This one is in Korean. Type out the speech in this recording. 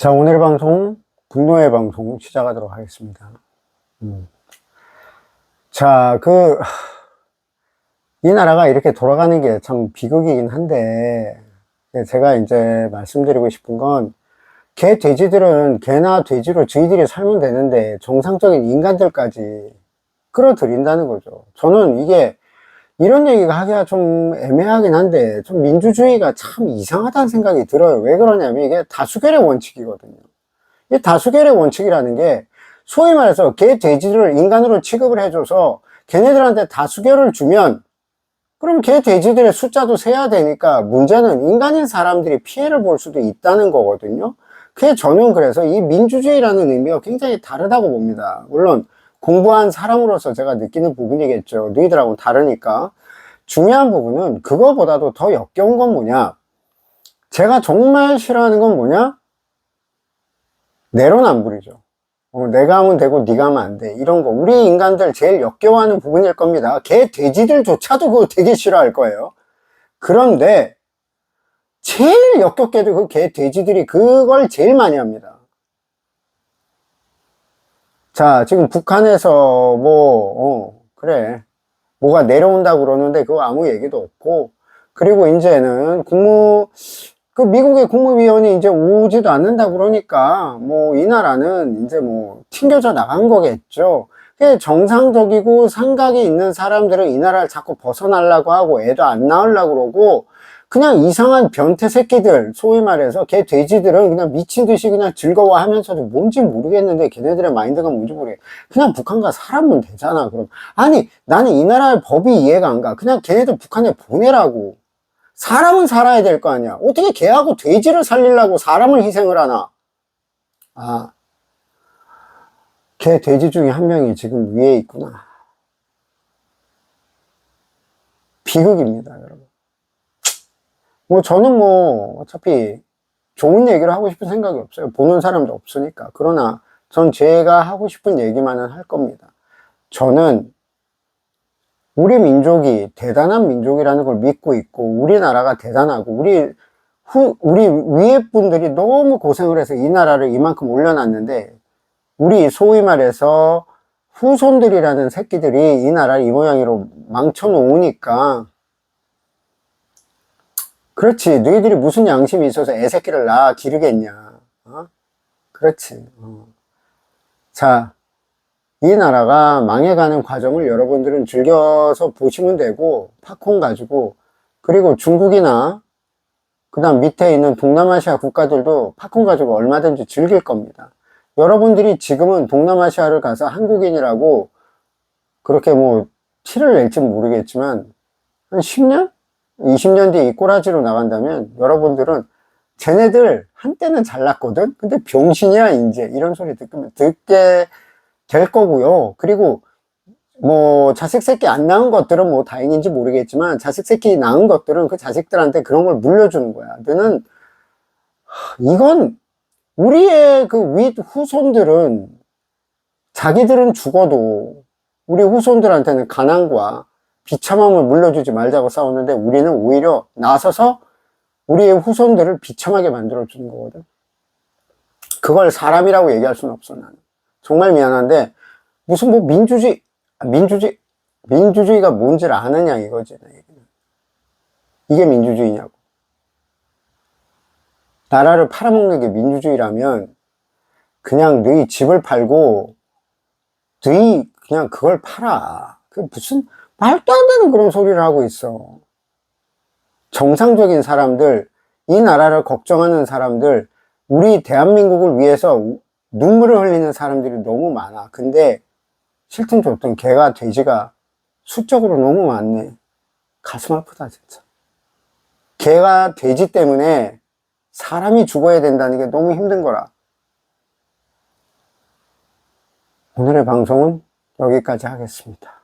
자, 오늘의 방송, 분노의 방송 시작하도록 하겠습니다. 음. 자, 그, 이 나라가 이렇게 돌아가는 게 참 비극이긴 한데, 제가 이제 말씀드리고 싶은 건, 개, 돼지들은 개나 돼지로 저희들이 살면 되는데, 정상적인 인간들까지 끌어들인다는 거죠. 저는 이게, 이런 얘기가 하기가 좀 애매하긴 한데, 좀 민주주의가 참 이상하다는 생각이 들어요. 왜 그러냐면 이게 다수결의 원칙이거든요. 이 다수결의 원칙이라는 게, 소위 말해서 개, 돼지를 인간으로 취급을 해줘서 걔네들한테 다수결을 주면, 그럼 개, 돼지들의 숫자도 세야 되니까 문제는 인간인 사람들이 피해를 볼 수도 있다는 거거든요. 그게 저는 그래서 이 민주주의라는 의미가 굉장히 다르다고 봅니다. 물론, 공부한 사람으로서 제가 느끼는 부분이겠죠. 너희들하고는 다르니까. 중요한 부분은 그거보다도 더 역겨운 건 뭐냐? 제가 정말 싫어하는 건 뭐냐? 내로남불이죠. 어, 내가 하면 되고 네가 하면 안 돼. 이런 거. 우리 인간들 제일 역겨워하는 부분일 겁니다. 개, 돼지들조차도 그거 되게 싫어할 거예요. 그런데 제일 역겹게도 그 개, 돼지들이 그걸 제일 많이 합니다. 자, 지금 북한에서 뭐, 어, 그래. 뭐가 내려온다고 그러는데 그거 아무 얘기도 없고. 그리고 이제는 국무, 그 미국의 국무위원이 이제 오지도 않는다 그러니까 뭐 이 나라는 이제 뭐 튕겨져 나간 거겠죠. 정상적이고 상각이 있는 사람들은 이 나라를 자꾸 벗어나려고 하고 애도 안 낳으려고 그러고 그냥 이상한 변태 새끼들, 소위 말해서 개 돼지들은 그냥 미친 듯이 그냥 즐거워하면서도 뭔지 모르겠는데 걔네들의 마인드가 뭔지 모르겠. 그냥 북한과 살아면 되잖아. 그럼 아니 나는 이 나라의 법이 이해가 안 가. 그냥 걔네들 북한에 보내라고. 사람은 살아야 될 거 아니야. 어떻게 개하고 돼지를 살리려고 사람을 희생을 하나? 아, 개 돼지 중에 한 명이 지금 위에 있구나. 비극입니다, 여러분. 뭐 저는 뭐 어차피 좋은 얘기를 하고 싶은 생각이 없어요. 보는 사람도 없으니까. 그러나 전 제가 하고 싶은 얘기만은 할 겁니다. 저는 우리 민족이 대단한 민족이라는 걸 믿고 있고 우리나라가 대단하고 우리 후, 우리 위에 분들이 너무 고생을 해서 이 나라를 이만큼 올려놨는데 우리 소위 말해서 후손들이라는 새끼들이 이 나라를 이 모양으로 망쳐놓으니까 그렇지. 너희들이 무슨 양심이 있어서 애새끼를 낳아 기르겠냐. 어? 그렇지. 어. 자, 이 나라가 망해가는 과정을 여러분들은 즐겨서 보시면 되고, 팝콘 가지고, 그리고 중국이나, 그 다음 밑에 있는 동남아시아 국가들도 팝콘 가지고 얼마든지 즐길 겁니다. 여러분들이 지금은 동남아시아를 가서 한국인이라고 그렇게 뭐 티를 낼지 모르겠지만, 한 10년? 20년 뒤에 이 꼬라지로 나간다면 여러분들은 쟤네들 한때는 잘났거든? 근데 병신이야, 이제. 이런 소리 듣, 듣게 될 거고요. 그리고 뭐 자식 새끼 안 낳은 것들은 뭐 다행인지 모르겠지만 자식 새끼 낳은 것들은 그 자식들한테 그런 걸 물려주는 거야. 너는 이건 우리의 그 윗 후손들은 자기들은 죽어도 우리 후손들한테는 가난과 비참함을 물려주지 말자고 싸웠는데 우리는 오히려 나서서 우리의 후손들을 비참하게 만들어 주는 거거든. 그걸 사람이라고 얘기할 수는 없어, 나는. 정말 미안한데, 무슨 뭐 민주주의, 민주주의, 민주주의가 뭔지를 아느냐 이거지. 이게 민주주의냐고. 나라를 팔아먹는 게 민주주의라면, 그냥 너희 집을 팔고, 너희 그냥 그걸 팔아. 그 무슨, 말도 안 되는 그런 소리를 하고 있어. 정상적인 사람들, 이 나라를 걱정하는 사람들, 우리 대한민국을 위해서 눈물을 흘리는 사람들이 너무 많아. 근데 싫든 좋든 개가 돼지가 수적으로 너무 많네. 가슴 아프다 진짜. 개가 돼지 때문에 사람이 죽어야 된다는 게 너무 힘든 거라. 오늘의 방송은 여기까지 하겠습니다.